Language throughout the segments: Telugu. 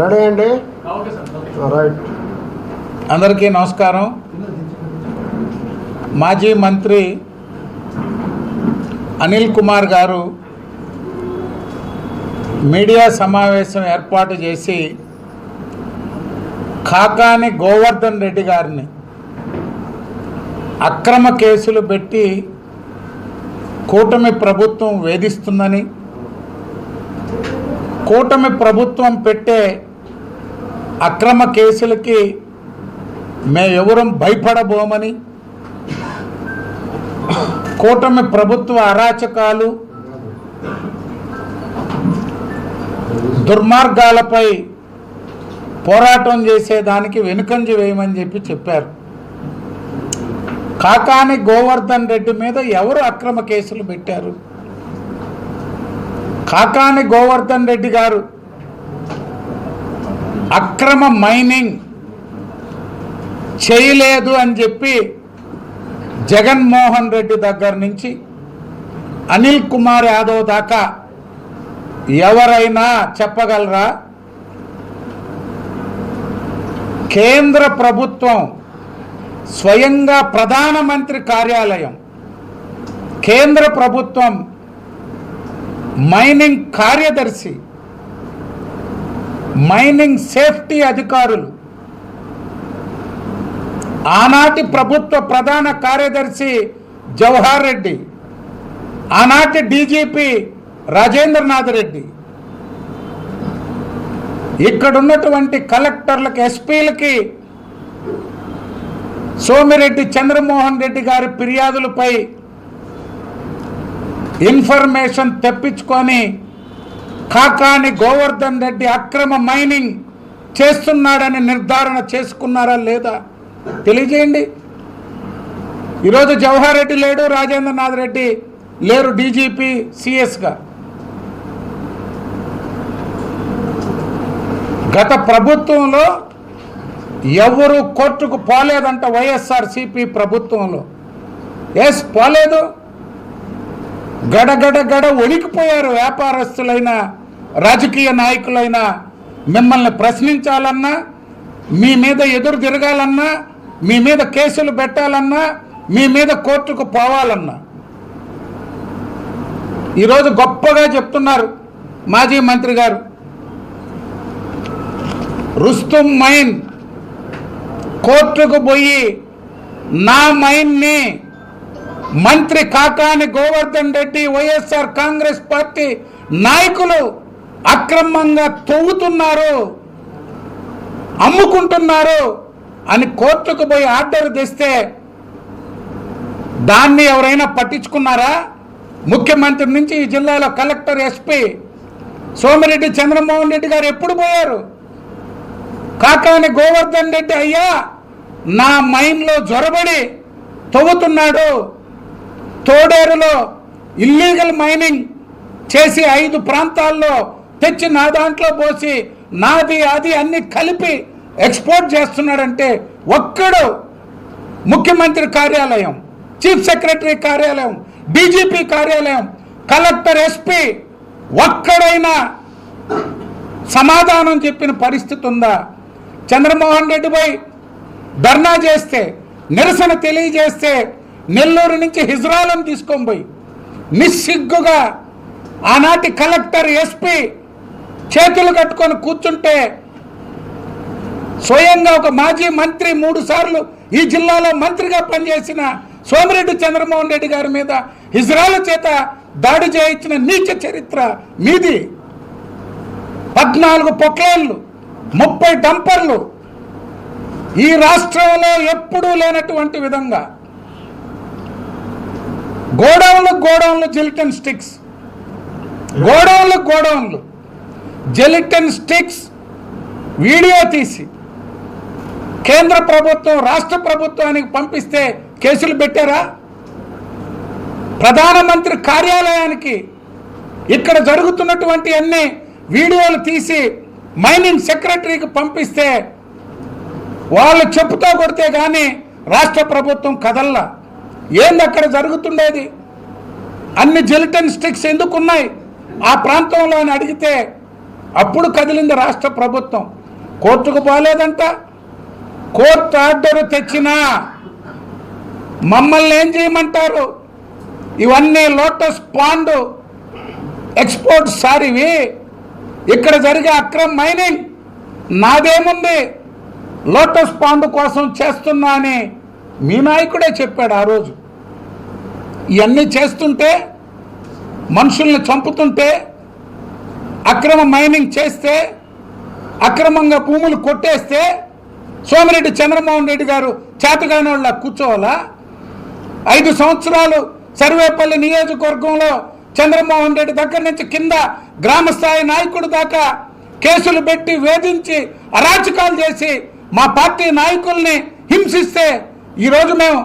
రెడీ అండి? రైట్ అందరికీ నమస్కారం. మాజీ మంత్రి అనిల్ కుమార్ గారు మీడియా సమావేశం ఏర్పాటు చేసి కాకాని గోవర్ధన్ రెడ్డి గారిని అక్రమ కేసులు పెట్టి కూటమి ప్రభుత్వం వేధిస్తుందని కూటమి ప్రభుత్వం పెట్టే అక్రమ కేసులకి మేమెవరం భయపడబోమని కూటమి ప్రభుత్వ అరాచకాలు దుర్మార్గాలపై పోరాటం చేసేదానికి వెనుకంజ వేయమని చెప్పి చెప్పారు. కాకాని గోవర్ధన్ రెడ్డి మీద ఎవరు అక్రమ కేసులు పెట్టారు? కాకాని గోవర్ధన్ రెడ్డి గారు అక్రమ మైనింగ్ చేయలేదు అని చెప్పి జగన్మోహన్ రెడ్డి దగ్గర నుంచి అనిల్ కుమార్ యాదవ్ దాకా ఎవరైనా చెప్పగలరా? కేంద్ర ప్రభుత్వం స్వయంగా ప్రధానమంత్రి కార్యాలయం కేంద్ర ప్రభుత్వం మైనింగ్ కార్యదర్శి మైనింగ్ సేఫ్టీ అధికారులు ఆనాటి ప్రభుత్వ ప్రధాన కార్యదర్శి జవహర్ రెడ్డి ఆనాటి డీజీపీ రాజేంద్రనాథ్ రెడ్డి. ఇక్కడ ఉన్నటువంటి కలెక్టర్లకు ఎస్పీలకి సోమిరెడ్డి చంద్రమోహన్ రెడ్డి గారి ఫిర్యాదులపై ఇన్ఫర్మేషన్ తెప్పించుకొని కాకాని గోవర్ధన్ రెడ్డి అక్రమ మైనింగ్ చేస్తున్నాడని నిర్ధారణ చేసుకున్నారా లేదా? తెలియజేయండి. ఈరోజు జవహర్ రెడ్డి లేడు రాజేంద్రనాథ్ రెడ్డి లేరు డీజీపీ సిఎస్గా. గత ప్రభుత్వంలో ఎవరు కోర్టుకు పోలేదంట వైఎస్ఆర్సిపి ప్రభుత్వంలో. ఎస్ పోలేదు? గడగడ గడ వణికిపోయారు వ్యాపారస్తులైన రాజకీయ నాయకులైన మిమ్మల్ని ప్రశ్నించాలన్నా మీ మీద ఎదురు తిరగాలన్నా మీ మీద కేసులు పెట్టాలన్నా మీ మీద కోర్టుకు పోవాలన్నా. ఈరోజు గొప్పగా చెప్తున్నారు మాజీ మంత్రి గారు. రుస్తుం మైన్ కోర్టుకు పోయి నా మైన్ని మంత్రి Kakani Govardhan Reddy YSR Congress party నాయకులు అక్రమంగా తవ్వుతున్నారు అమ్ముకుంటున్నారు అని కోర్టుకు పోయి ఆర్డర్ తెస్తే దాన్ని ఎవరైనా పట్టించుకున్నారా? ముఖ్యమంత్రి నుంచి ఈ జిల్లాలో కలెక్టర్ ఎస్పీ సోమిరెడ్డి చంద్రమోహన్ రెడ్డి గారు ఎప్పుడు పోయారు? కాకాని గోవర్ధన్ రెడ్డి అయ్యా నా మైండ్లో జ్వరబడి తవ్వుతున్నాడు. తోడేరులో ఇల్లీగల్ మైనింగ్ చేసి ఐదు ప్రాంతాల్లో తెచ్చి నా దాంట్లో పోసి నాది అది అన్ని కలిపి ఎక్స్పోర్ట్ చేస్తున్నాడంటే ఒక్కడు ముఖ్యమంత్రి కార్యాలయం చీఫ్ సెక్రటరీ కార్యాలయం డీజీపీ కార్యాలయం కలెక్టర్ ఎస్పీ ఒక్కడైనా సమాధానం చెప్పిన పరిస్థితి ఉందా? చంద్రమోహన్ రెడ్డిపై ధర్నా చేస్తే నిరసన తెలియజేస్తే నెల్లూరు నుంచి హిజ్రాలను తీసుకొని పోయి నిస్సిగ్గుగా ఆనాటి కలెక్టర్ ఎస్పీ చేతులు కట్టుకొని కూర్చుంటే స్వయంగా ఒక మాజీ మంత్రి మూడు సార్లు ఈ జిల్లాలో మంత్రిగా పనిచేసిన సోమిరెడ్డి చంద్రమోహన్ రెడ్డి గారి మీద ఇజ్రాయల్ చేత దాడి చేయించిన నీచ చరిత్ర మీది. పద్నాలుగు పొక్లేళ్ళు ముప్పై డంపర్లు ఈ రాష్ట్రంలో ఎప్పుడూ లేనటువంటి విధంగా గోడౌన్లు గోడౌన్లు జెలిటన్ స్టిక్స్. గోడౌన్లు గోడౌన్లు. జెలిటన్ స్టిక్స్ వీడియో తీసి కేంద్ర ప్రభుత్వం రాష్ట్ర ప్రభుత్వానికి పంపిస్తే కేసులు పెట్టారా? ప్రధానమంత్రి కార్యాలయానికి ఇక్కడ జరుగుతున్నటువంటి అన్ని వీడియోలు తీసి మైనింగ్ సెక్రటరీకి పంపిస్తే వాళ్ళు చెప్పుతో కొడితే కానీ రాష్ట్ర ప్రభుత్వం కదల్లా. ఏంది అక్కడ జరుగుతుండేది? అన్ని జెలిటన్ స్టిక్స్ ఎందుకు ఉన్నాయి ఆ ప్రాంతంలో అని అడిగితే అప్పుడు కదిలింది రాష్ట్ర ప్రభుత్వం. కోర్టుకు పోలేదంట. కోర్టు ఆర్డర్ తెచ్చినా మమ్మల్ని ఏం చేయమంటారు? ఇవన్నీ లోటస్ పాండ్ ఎక్స్పోర్ట్ సారివి. ఇక్కడ జరిగే అక్రమ్ మైనింగ్ నాదేముంది? లోటస్ పాండ్ కోసం చేస్తున్నా అని మీ నాయకుడే చెప్పాడు ఆ రోజు. ఇవన్నీ చేస్తుంటే మనుషుల్ని చంపుతుంటే అక్రమ మైనింగ్ చేస్తే అక్రమంగా భూములు కొట్టేస్తే సోమిరెడ్డి చంద్రమోహన్ రెడ్డి గారు చేతగాని వాళ్ళ కూర్చోవాలా? ఐదు సంవత్సరాలు సర్వేపల్లి నియోజకవర్గంలో చంద్రమోహన్ రెడ్డి దగ్గర నుంచి కింద గ్రామస్థాయి నాయకుడు దాకా కేసులు పెట్టి వేధించి అరాచకాలు చేసి మా పార్టీ నాయకుల్ని హింసిస్తే ఈరోజు మేము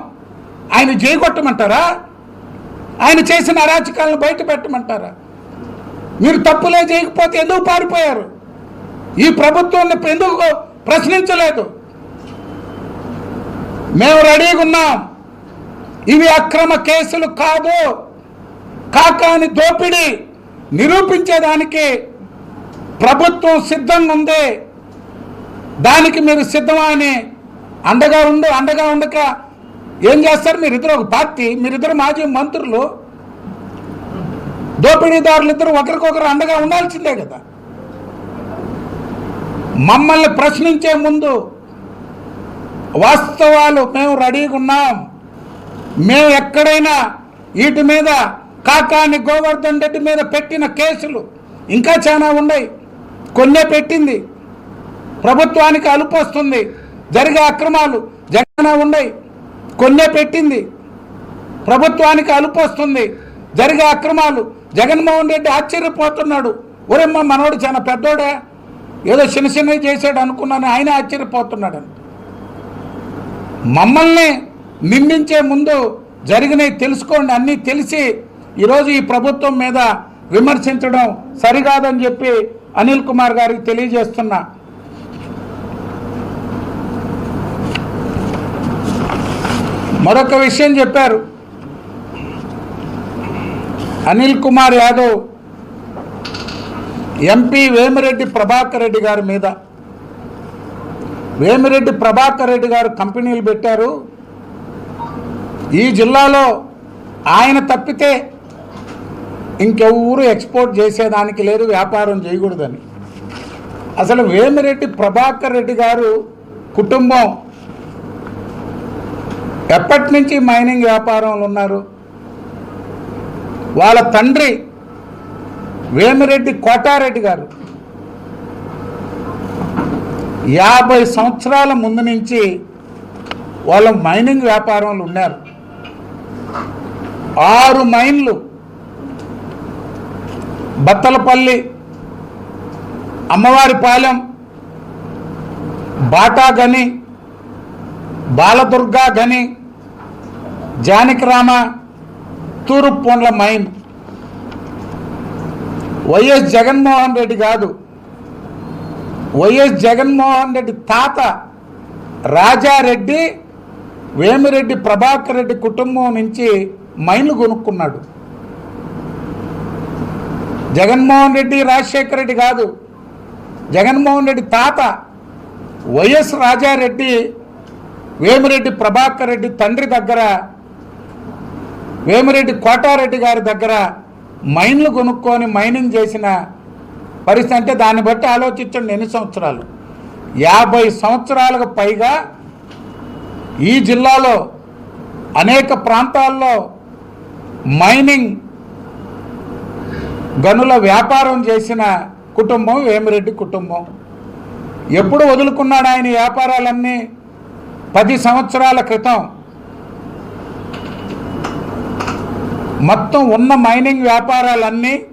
ఆయన చేయగొట్టమంటారా ఆయన చేసిన అరాచకాలను బయట పెట్టమంటారా మీరు తప్పులే చేయకపోతే ఎందుకు పారిపోయారు? ఈ ప్రభుత్వాన్ని ఎందుకు ప్రశ్నించలేదు? మేము రెడీగా ఉన్నాం. ఇవి అక్రమ కేసులు కాదు. కాకాని దోపిడీ నిరూపించేదానికి ప్రభుత్వం సిద్ధంగా ఉంది. దానికి మీరు సిద్ధమా అని అండగా ఉండు అండగా ఉండక ఏం చేస్తారు? మీరిద్దరు ఒక పార్టీ మీరిద్దరు మాజీ మంత్రులు. దోపిడీదారులు ఇద్దరు ఒకరికొకరు అండగా ఉండాల్సిందే కదా. మమ్మల్ని ప్రశ్నించే ముందు వాస్తవాలు మేము రెడీగా ఉన్నాం. మేము ఎక్కడైనా వీటి మీద కాకాని గోవర్ధన్ రెడ్డి మీద పెట్టిన కేసులు ఇంకా చాలా ఉన్నాయి. కొన్నే పెట్టింది. ప్రభుత్వానికి అలుపు వస్తుంది జరిగే అక్రమాలు జగన్ ఉన్నాయి. కొన్నే పెట్టింది. ప్రభుత్వానికి అలుపు వస్తుంది. జరిగే అక్రమాలు జగన్మోహన్ రెడ్డి ఆశ్చర్యపోతున్నాడు. ఒరేమ్మ మనోడు చాలా పెద్దోడే. ఏదో చిన్న చిన్నవి చేశాడు అనుకున్నాను ఆయన ఆశ్చర్యపోతున్నాడు మమ్మల్ని నిందించే ముందు జరిగినవి తెలుసుకోండి. అన్నీ తెలిసి ఈరోజు ఈ ప్రభుత్వం మీద విమర్శించడం సరికాదని చెప్పి అనిల్ కుమార్ గారికి తెలియజేస్తున్నా. మరొక విషయం చెప్పారు. అనిల్ కుమార్ యాదవ్ ఎంపీ వేమిరెడ్డి ప్రభాకర్ రెడ్డి గారి మీద. వేమిరెడ్డి ప్రభాకర్ రెడ్డి గారు కంపెనీలు పెట్టారు. ఈ జిల్లాలో ఆయన తప్పితే ఇంకెవరు ఎక్స్పోర్ట్ చేసేదానికి లేదు వ్యాపారం చేయకూడదని. అసలు వేమిరెడ్డి ప్రభాకర్ రెడ్డి గారు కుటుంబం ఎప్పటి నుంచి మైనింగ్ వ్యాపారంలో ఉన్నారు? వాళ్ళ తండ్రి వేమిరెడ్డి కోటారెడ్డి గారు యాభై సంవత్సరాల ముందు నుంచి వాళ్ళ మైనింగ్ వ్యాపారంలో ఉన్నారు. ఆరు మైన్లు బత్తలపల్లి అమ్మవారిపాలెం బాటాగని బాలదుర్గా గని జానకిరామ తూరుపొండ్ల మైన్ వైఎస్ జగన్మోహన్ రెడ్డి కాదు. వైఎస్ జగన్మోహన్ రెడ్డి తాత రాజారెడ్డి వేమిరెడ్డి ప్రభాకర్ రెడ్డి కుటుంబం నుంచి మైన్లు కొనుక్కున్నాడు. జగన్మోహన్ రెడ్డి రాజశేఖర రెడ్డి కాదు. జగన్మోహన్ రెడ్డి తాత వైఎస్ రాజారెడ్డి వేమిరెడ్డి ప్రభాకర్ రెడ్డి తండ్రి దగ్గర వేమిరెడ్డి కోటారెడ్డి గారి దగ్గర మైన్లు కొనుక్కొని మైనింగ్ చేసిన పరిస్థితి అంటే దాన్ని బట్టి ఆలోచించండి ఎన్ని సంవత్సరాలు. యాభై సంవత్సరాలకు పైగా ఈ జిల్లాలో అనేక ప్రాంతాల్లో మైనింగ్ గనుల వ్యాపారం చేసిన కుటుంబం వేమిరెడ్డి కుటుంబం. ఎప్పుడు వదులుకున్నాడు ఆయన వ్యాపారాలన్నీ? పది సంవత్సరాల క్రితం మొత్తం ఉన్న మైనింగ్ వ్యాపారాలన్నీ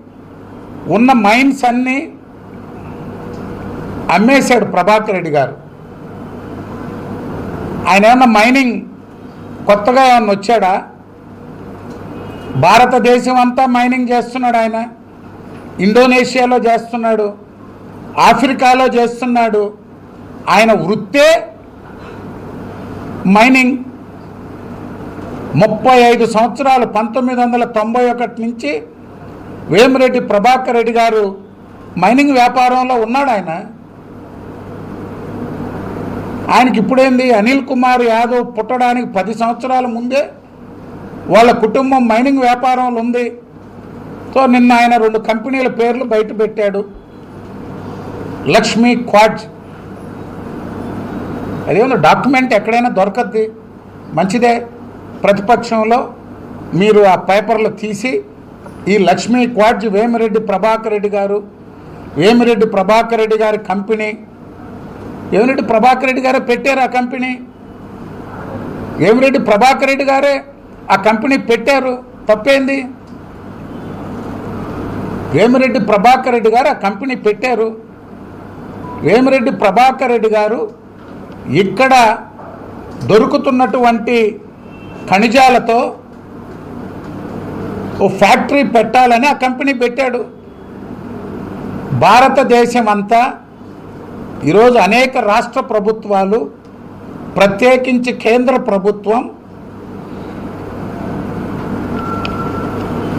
ఉన్న మైన్స్ అన్నీ అమ్మేశాడు ప్రభాకర్ రెడ్డి గారు. ఆయన ఏమన్నా మైనింగ్ కొత్తగా ఏమన్నా వచ్చాడా? భారతదేశం అంతా మైనింగ్ చేస్తున్నాడు ఆయన. ఇండోనేషియాలో చేస్తున్నాడు. ఆఫ్రికాలో చేస్తున్నాడు. ఆయన వృత్తే మైనింగ్. ముప్పై ఐదు సంవత్సరాలు పంతొమ్మిది వందల తొంభై ఒకటి నుంచి వేమిరెడ్డి ప్రభాకర్ రెడ్డి గారు మైనింగ్ వ్యాపారంలో ఉన్నాడు ఆయన. ఆయనకి ఇప్పుడేంది? అనిల్ కుమార్ యాదవ్ పుట్టడానికి పది సంవత్సరాల ముందే వాళ్ళ కుటుంబం మైనింగ్ వ్యాపారంలో ఉంది. సో నిన్న ఆయన రెండు కంపెనీల పేర్లు బయట పెట్టాడు. లక్ష్మీ క్వాడ్జ్ అదేమో డాక్యుమెంట్ ఎక్కడైనా దొరకద్ది? మంచిదే. ప్రతిపక్షంలో మీరు ఆ పేపర్లు తీసి ఈ లక్ష్మీ క్వాడ్జ్ వేమిరెడ్డి ప్రభాకర్ రెడ్డి గారు వేమిరెడ్డి ప్రభాకర్ రెడ్డి గారి కంపెనీ వేమిరెడ్డి ప్రభాకర్ రెడ్డి గారే పెట్టారు ఆ కంపెనీ? వేమిరెడ్డి ప్రభాకర్ రెడ్డి గారే ఆ కంపెనీ పెట్టారు? తప్పేంది? వేమిరెడ్డి ప్రభాకర్ రెడ్డి గారు ఆ కంపెనీ పెట్టారు? వేమిరెడ్డి ప్రభాకర్ రెడ్డి గారు ఇక్కడ దొరుకుతున్నటువంటి ఖనిజాలతో ఓ ఫ్యాక్టరీ పెట్టాలని ఆ కంపెనీ పెట్టాడు. భారతదేశం అంతా ఈరోజు అనేక రాష్ట్ర ప్రభుత్వాలు ప్రత్యేకించి కేంద్ర ప్రభుత్వం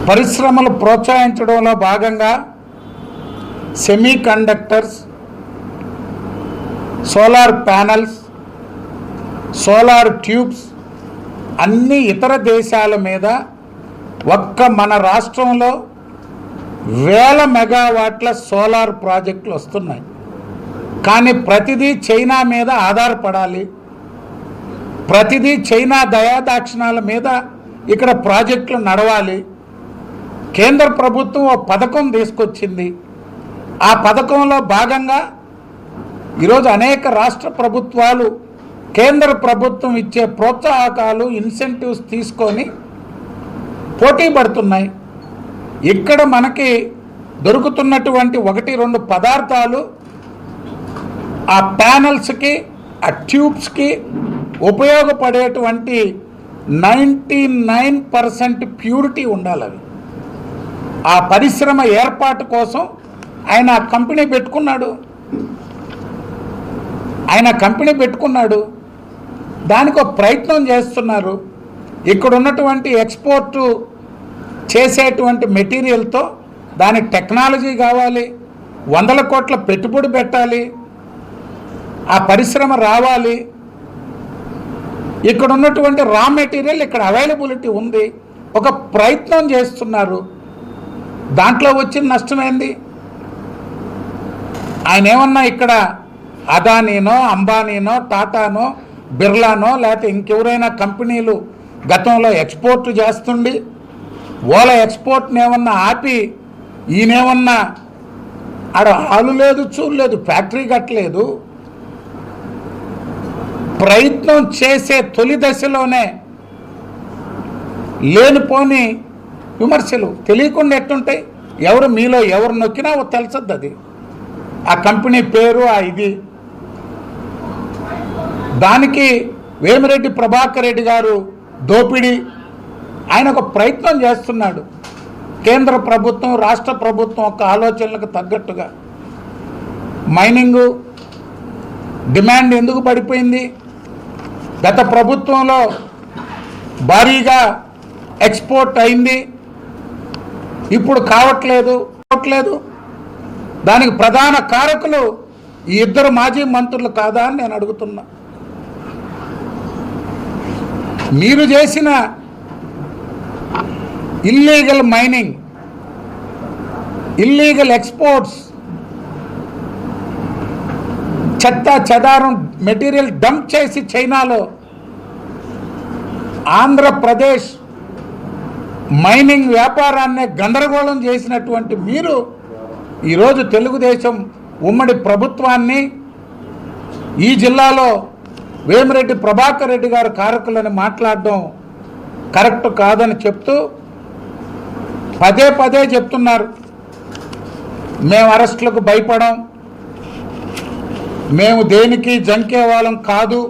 పరిశ్రమలు ప్రోత్సహించడంలో భాగంగా semiconductors solar panels solar tubes అన్ని ఇతర దేశాల మీద ఒక్క మన రాష్ట్రంలో వేల మెగావాట్ల సోలార్ ప్రాజెక్టులు వస్తున్నాయి. కానీ ప్రతిదీ చైనా మీద ఆధారపడాలి. ప్రతిదీ చైనా దయాదాక్షిణాల మీద ఇక్కడ ప్రాజెక్టులు నడవాలి. కేంద్ర ప్రభుత్వం ఓ పథకం తీసుకొచ్చింది. ఆ పథకంలో భాగంగా ఈరోజు అనేక రాష్ట్ర ప్రభుత్వాలు కేంద్ర ప్రభుత్వం ఇచ్చే ప్రోత్సాహకాలు ఇన్సెంటివ్స్ తీసుకొని పోటీ పడుతున్నాయి. ఇక్కడ మనకి దొరుకుతున్నటువంటి ఒకటి రెండు పదార్థాలు ఆ ప్యానల్స్కి ఆ ట్యూబ్స్కి ఉపయోగపడేటువంటి నైంటీ నైన్ పర్సెంట్ ప్యూరిటీ ఉండాలి అవి. ఆ పరిశ్రమ ఏర్పాటు కోసం ఆయన ఆ కంపెనీ పెట్టుకున్నాడు. ఆయన కంపెనీ పెట్టుకున్నాడు. దానికి ఒక ప్రయత్నం చేస్తున్నారు. ఇక్కడ ఉన్నటువంటి ఎక్స్పోర్టు చేసేటువంటి మెటీరియల్తో దానికి టెక్నాలజీ కావాలి. వందల కోట్ల పెట్టుబడి పెట్టాలి. ఆ పరిశ్రమ రావాలి. ఇక్కడ ఉన్నటువంటి రా మెటీరియల్ ఇక్కడ అవైలబిలిటీ ఉంది. ఒక ప్రయత్నం చేస్తున్నారు. దాంట్లో వచ్చిన నష్టమేంది ఆయన ఏమన్నా ఇక్కడ అదానీనో అంబానీనో టాటానో బిర్లానో లేకపోతే ఇంకెవరైనా కంపెనీలు గతంలో ఎక్స్పోర్ట్ చేస్తుండి ఓల ఎక్స్పోర్ట్ని ఏమన్నా ఆపి ఈయనేమన్నా ఆడ హాలు లేదు చూడలేదు ఫ్యాక్టరీ కట్టలేదు ప్రయత్నం చేసే తొలి దశలోనే లేనిపోని విమర్శలు తెలియకుండా ఎట్టుంటాయి? ఎవరు మీలో ఎవరు నొక్కినా ఓ తెలుసద్దు అది ఆ కంపెనీ పేరు ఆ ఇది. దానికి వేమిరెడ్డి ప్రభాకర్ రెడ్డి గారు దోపిడీ. ఆయన ఒక ప్రయత్నం చేస్తున్నాడు. కేంద్ర ప్రభుత్వం రాష్ట్ర ప్రభుత్వం ఒక ఆలోచనలకు తగ్గట్టుగా. మైనింగు డిమాండ్ ఎందుకు పడిపోయింది? గత ప్రభుత్వంలో భారీగా ఎక్స్పోర్ట్ అయింది. ఇప్పుడు కావట్లేదు కావట్లేదు దానికి ప్రధాన కారకులు ఈ ఇద్దరు మాజీ మంత్రులు కాదా అని నేను అడుగుతున్నా. మీరు చేసిన ఇల్లీగల్ మైనింగ్ ఇల్లీగల్ ఎక్స్పోర్ట్స్ చెత్త చెదారం మెటీరియల్ డంప్ చేసి చైనాలో ఆంధ్రప్రదేశ్ మైనింగ్ వ్యాపారాన్ని గందరగోళం చేసినటువంటి మీరు ఈరోజు తెలుగుదేశం ఉమ్మడి ప్రభుత్వాన్ని ఈ జిల్లాలో వేమిరెడ్డి ప్రభాకర్ రెడ్డి గారు కారకులని మాట్లాడడం కరెక్ట్ కాదని చెప్తూ పదే పదే చెప్తున్నారు. మేము అరెస్టులకు భయపడం మేము దేనికి జంకే వాళ్ళం కాదు.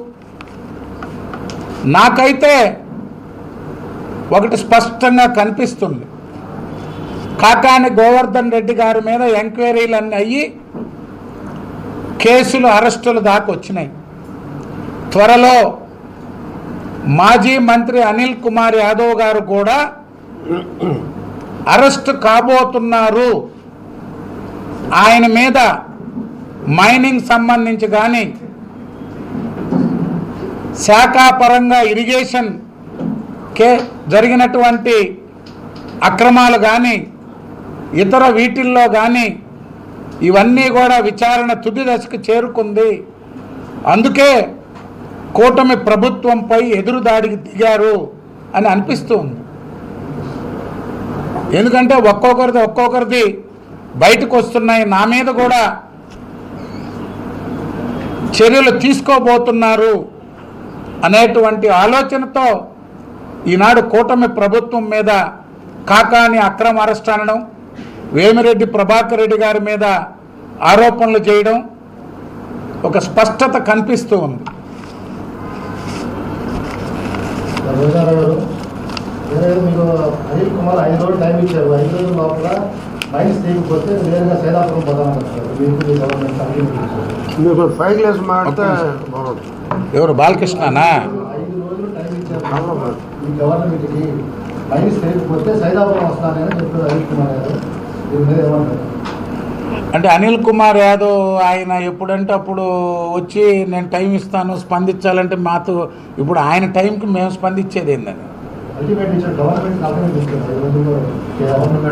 నాకైతే ఒకటి స్పష్టంగా కనిపిస్తుంది. కాకాని గోవర్ధన్ రెడ్డి గారి మీద ఎంక్వైరీలన్నీ అయ్యి కేసులు అరెస్టులు దాకా వచ్చినాయి. త్వరలో మాజీ మంత్రి అనిల్ కుమార్ యాదవ్ గారు కూడా అరెస్ట్ కాబోతున్నారు. ఆయన మీద మైనింగ్ సంబంధించి కానీ శాఖాపరంగా ఇరిగేషన్ కే జరిగినటువంటి అక్రమాలు కానీ ఇతర వీటిల్లో కానీ ఇవన్నీ కూడా విచారణ తుది దశకు చేరుకుంది. అందుకే కూటమి ప్రభుత్వంపై ఎదురుదాడికి దిగారు అని అనిపిస్తుంది. ఎందుకంటే ఒక్కొక్కరిది ఒక్కొక్కరిది బయటకు వస్తున్నాయి. నా మీద కూడా చర్యలు తీసుకోబోతున్నారు అనేటువంటి ఆలోచనతో ఈనాడు కూటమి ప్రభుత్వం మీద కాకాని అక్రమ అరెస్ట్ అనడం వేమిరెడ్డి ప్రభాకర్ రెడ్డి గారి మీద ఆరోపణలు చేయడం ఒక స్పష్టత కనిపిస్తూ ఉంది రోజారావు గారు. వేరే మీకు అనిల్ కుమార్ ఐదు రోజులు టైం ఇచ్చారు. ఐదు రోజుల లోపల మైన్స్ తీయకపోతే నేరుగా సైదాపురం మీకు మీ మీరు ఫైవ్ మాడితే ఎవరు? బాలకృష్ణనా? ఐదు రోజులు టైం ఇచ్చారు. ఈ గవర్నమెంట్కి మైన్స్ తీయకపోతే సైదాపురం వస్తానని చెప్పారు అనిల్ కుమార్ గారు. దీని మీద ఏమంటారు? అంటే అనిల్ కుమార్ యాదవ్ ఆయన ఎప్పుడంటే అప్పుడు వచ్చి నేను టైం ఇస్తాను స్పందించాలంటే మాతో ఇప్పుడు ఆయన టైంకి మేము స్పందించేది ఏందని.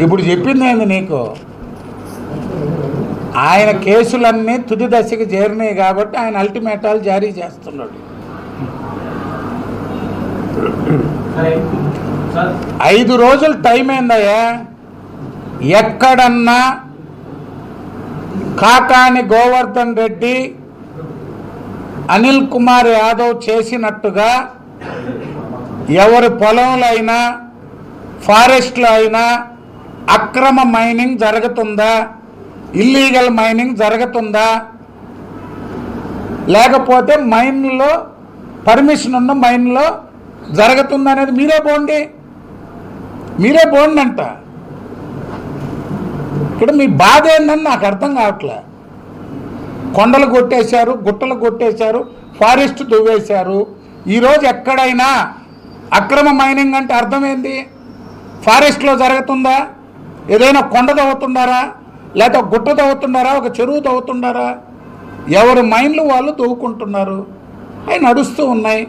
ఇప్పుడు చెప్పింది ఏంది నీకు? ఆయన కేసులన్నీ తుది దశకి చేరినాయి కాబట్టి ఆయన అల్టిమేటాలు జారీ చేస్తున్నాడు. ఐదు రోజులు టైం ఏందయ్యా? ఎక్కడన్నా కాకాని గోవర్ధన్ రెడ్డి అనిల్ కుమార్ యాదవ్ చేసినట్టుగా ఎవరి పొలంలో అయినా ఫారెస్ట్లో అయినా అక్రమ మైనింగ్ జరుగుతుందా? ఇల్లీగల్ మైనింగ్ జరుగుతుందా? లేకపోతే మైన్లో పర్మిషన్ ఉన్న మైన్లో జరుగుతుందా అనేది మీరే పోండి మీరే పోండి అంట ఇక్కడ మీ బాధ ఏందని నాకు అర్థం కావట్లే. కొండలు కొట్టేశారు గుట్టలు కొట్టేశారు ఫారెస్ట్ దువ్వేశారు. ఈరోజు ఎక్కడైనా అక్రమ మైనింగ్ అంటే అర్థం ఏంది ఫారెస్ట్లో జరుగుతుందా? ఏదైనా కొండ తవ్వుతున్నారా లేకపోతే గుట్ట తవ్వుతున్నారా ఒక చెరువు తవ్వుతున్నారా ఎవరి మైండ్లు వాళ్ళు తవ్వుకుంటున్నారు? అవి నడుస్తూ ఉన్నాయి.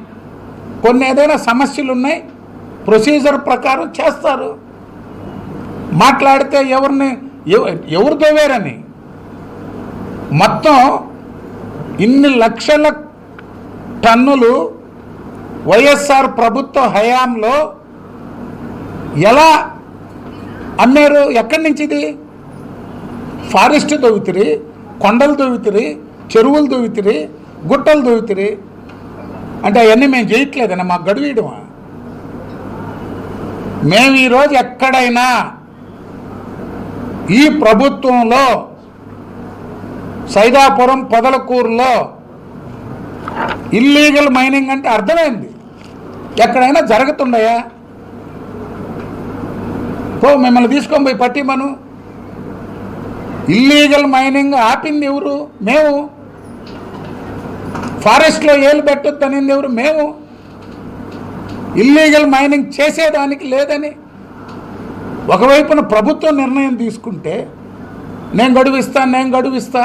కొన్ని ఏదైనా సమస్యలు ఉన్నాయి ప్రొసీజర్ ప్రకారం చేస్తారు. మాట్లాడితే ఎవరిని ఎవరు తవ్వారని మొత్తం ఇన్ని లక్షల టన్నులు వైఎస్ఆర్ ప్రభుత్వ హయాంలో ఎలా అమ్మారు? ఎక్కడి నుంచి ఇది ఫారెస్ట్ దొవితిరి కొండలు దొవితిరి చెరువులు దొవితిరి గుట్టలు దొవితిరి అంటే అవన్నీ మేము చేయట్లేదన్న మాకు గడువీయడమా మేము ఈరోజు ఎక్కడైనా ఈ ప్రభుత్వంలో సైదాపురం పొదలకూరులో ఇల్లీగల్ మైనింగ్ అంటే అర్థమైంది. ఎక్కడైనా జరుగుతుండయా? పో మిమ్మల్ని తీసుకొని పోయి పట్టిమను ఇల్లీగల్ మైనింగ్ ఆపింది ఎవరు? మేము. ఫారెస్ట్లో ఏలు పెట్టొద్దనింది ఎవరు? మేము. ఇల్లీగల్ మైనింగ్ చేసేదానికి లేదని ఒకవైపున ప్రభుత్వం నిర్ణయం తీసుకుంటే నేను గడువిస్తా నేను గడువిస్తా.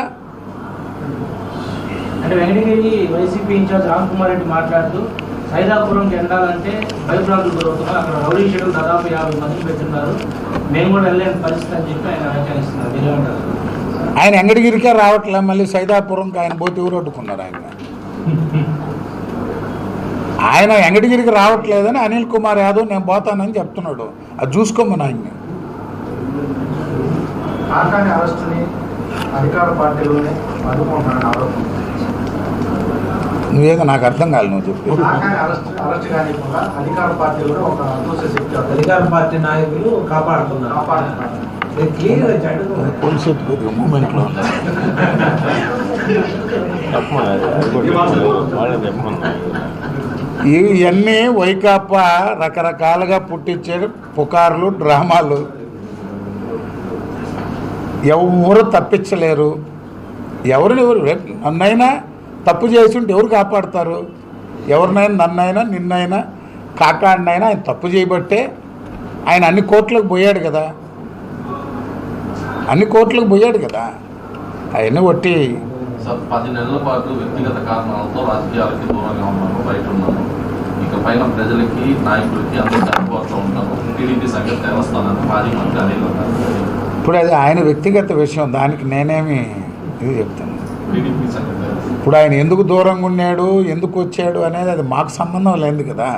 అంటే వెంకటగిరి వైసీపీ ఇన్ఛార్జ్ రామ్ కుమార్ రెడ్డి మాట్లాడుతూ సైదాపురం ఎండాలంటే భయభ్రాంతులు గురవుతున్నారు. అక్కడ రౌడీ షెడ్యూల్ దాదాపు యాభై మంది పెట్టున్నారు మేము కూడా వెళ్ళలేని పరిస్థితి అని చెప్పి ఆయన వ్యాఖ్యానిస్తున్నారు. మీరేమంటారు ఆయన ఎంగడిగిరికే రావట్లే మళ్ళీ సైదాపురంకి ఆయన పోతే ఊరు అడ్డుకున్నారు ఆయన. ఆయన ఎంగడిగిరికి రావట్లేదని అనిల్ కుమార్ యాదవ్ నేను పోతానని చెప్తున్నాడు. అది చూసుకోమని ఆయన్ని కాకాని అరెస్టుని అధికార పార్టీలోనే అడ్డుకుంటున్నారని ఆరోపణ నువ్వేదో నాకు అర్థం కాదు నువ్వు చెప్పి అధికార పార్టీ నాయకులు కాపాడుతున్నారు కొద్దిగా మూమెంట్లో ఇవన్నీ వైకాపా రకరకాలుగా పుట్టించే పుకార్లు డ్రామాలు. ఎవరు తప్పించలేరు. ఎవరు ఎవరు నన్నైనా తప్పు చేస్తుంటే ఎవరు కాపాడతారు? ఎవరినైనా నన్నైనా నిన్నైనా కాకాడినైనా ఆయన తప్పు చేయబట్టే ఆయన అన్ని కోట్లకు పోయాడు కదా. అన్ని కోట్లకు పోయాడు కదా. అవన్నీ ఒట్టి పది నెలల పాటు వ్యక్తిగత కారణాలతో రాజకీయాలకి దూరంగా ఉన్నాను బయట ఉన్నాను పైన ప్రజలకి నాయకులకి అందరికీ అందుబాటులో టీడీపీ మాజీ మంత్రి అనిల్ ఇప్పుడు అది ఆయన వ్యక్తిగత విషయం దానికి నేనేమి ఇది చెప్తాను. ఇప్పుడు ఆయన ఎందుకు దూరంగా ఉన్నాడు ఎందుకు వచ్చాడు అనేది అది మాకు సంబంధం లేదు కదా.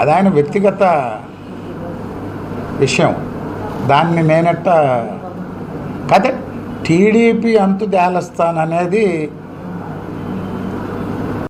అది ఆయన వ్యక్తిగత విషయం. దాన్ని నేనెట్ట కదే టీడీపీ అంతు దేలస్తాననేది